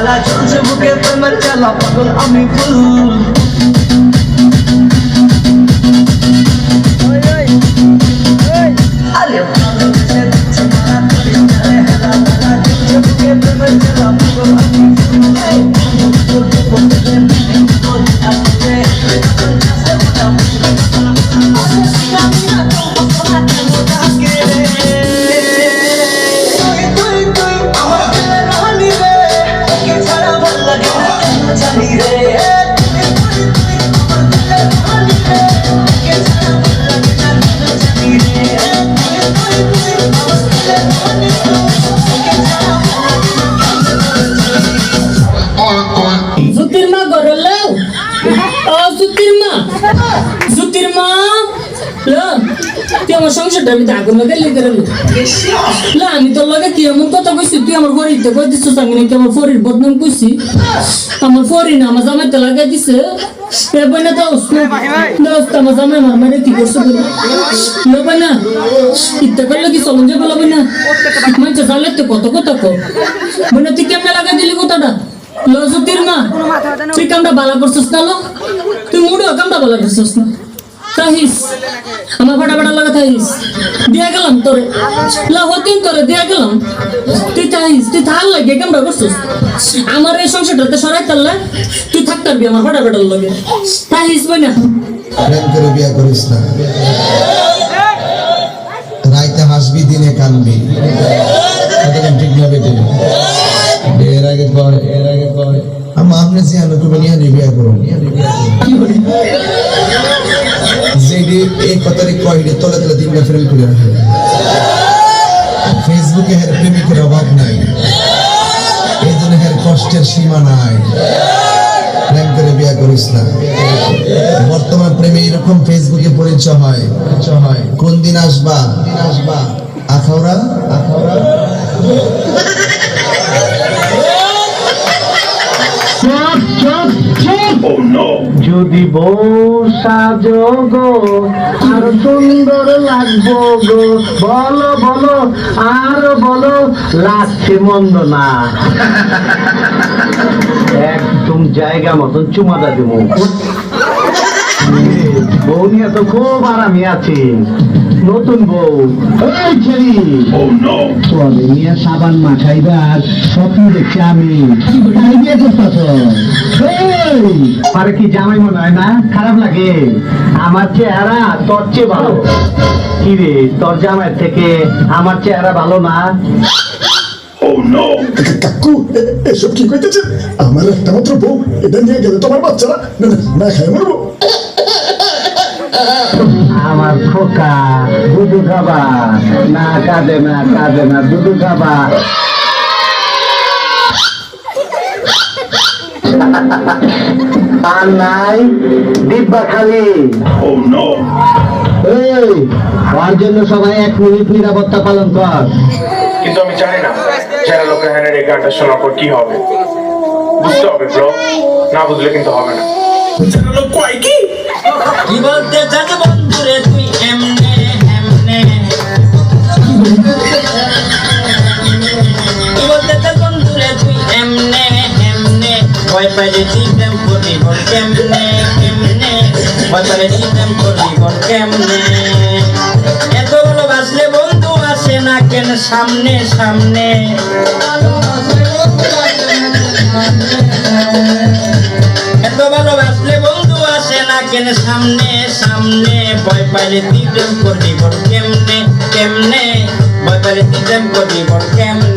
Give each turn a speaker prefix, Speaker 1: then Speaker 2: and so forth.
Speaker 1: হালা খেলা চলছে বুকে প্রেমের চালা পাগল আমি ফুল
Speaker 2: জুতির মা লো। তুই আমার সংসারটা আমি দাগুন লগে লেগে রইল না আমি তোর লগে কি এমন কথা কইছি? তুই আমার ফরিতে কই দিছিস? আমি নাকি আমার ফরির বদনাম কইছি। আমার ফরি না আমার জামাইতে লাগাই দিছে। এ বইনা তো দোস্ত। আমার জামাই আমার মারে কি করছে বলে? লো বইনা ইত্যা করলে কি চলন যাবে লো বইনা মানে জানলে তো কত কথা কো বইনা তুই কেমনে লাগাই দিলি কথাটা? মা তুই কামটা বালা করছিস না লো? মুড়িও কামটা বালা করছিস না তাহিস আমার ফাটা ফাটা লাগা তাহিস দিয়া গেলাম তোরে। লা হতিন তোরে দিয়া গেলাম। তুই তাহিস তুই থাল লাগে কামটা করছিস? আমার এই সংসারটাতে সরাই তাল্লা তুই থাকতারবি আমার ফাটা ফাটার লগে। তাহিস বই না
Speaker 3: প্রেম করে বিয়া করিস না। রাইতে হাসবি, দিনে কানবি। আমা তুমি নিয়ে নিয়ে বিয়া করুন যেটি এই কথাটি কয় এটা তলে তলে দিনটা প্রেম করে রাখে। ফেসবুকে হের প্রেমিকের অভাব নাই। এই জন্য হের কষ্টের সীমা নাই। প্রেম করে বিয়া করিস না। বর্তমান প্রেমে এরকম ফেসবুকে পরিচয় হয়। পরিচয় হয়। কোন দিন আসবা? দিন আসবা? আখাউড়া? আখাউড়া।
Speaker 4: যদি বউ সাজো গো, আর সুন্দর লাগবো গো। বলো বলো, আর বলো, লাগছে মন্দ না। একদম জায়গা মতন চুমাদা দেবো। বউ তো খুব আরামে আছি। নতুন বউ। এই ছেড়ি তবে নিয়ে সাবান মাখাইবার স্বপ্ন দেখছি আমি। তাই বিয়ে করতেছ আরে কি জামাই মনে হয় না? খারাপ লাগে। আমার চেহারা তোর চেয়ে ভালো। কি রে তোর জামাই থেকে আমার চেহারা ভালো না?
Speaker 5: কাকু এসব কি কইতেছেন? আমার একটা মাত্র বউ এটা নিয়ে গেলে তোমার বাচ্চারা না না, না খাই মরবো।
Speaker 4: আমার খোকা দুধু খাবা না কাঁদে না কাঁদে না দুধু খাবা আর নাই ডিব্বা খালি। এই ওর জন্য সবাই এক মিনিট নিরাপত্তা পালন কর।
Speaker 6: কিন্তু আমি জানি না যারা লোকের হ্যানের এই গানটা শোনার পর কি হবে। বুঝতে হবে ব্রো না বুঝলে কিন্তু হবে না।
Speaker 2: কি? বলতে চাস বন্ধুরে তুই? এমনে এমনে। কি বলতে চাস তুই? এমনে এমনে। ভয় পাইছি প্রেম করবি বল কেমনে ভয় পাইছি প্রেম করবি বল কেমনে? এত ভালোবাসলে বন্ধু আসে না
Speaker 7: কেন? সামনে সামনে। এত আসে সামনে সামনে। ভয় পাইলে দিদম করবি বল কেমনে? কেমনে? ভয় পাইলে দিদম করবি বল কেমনে?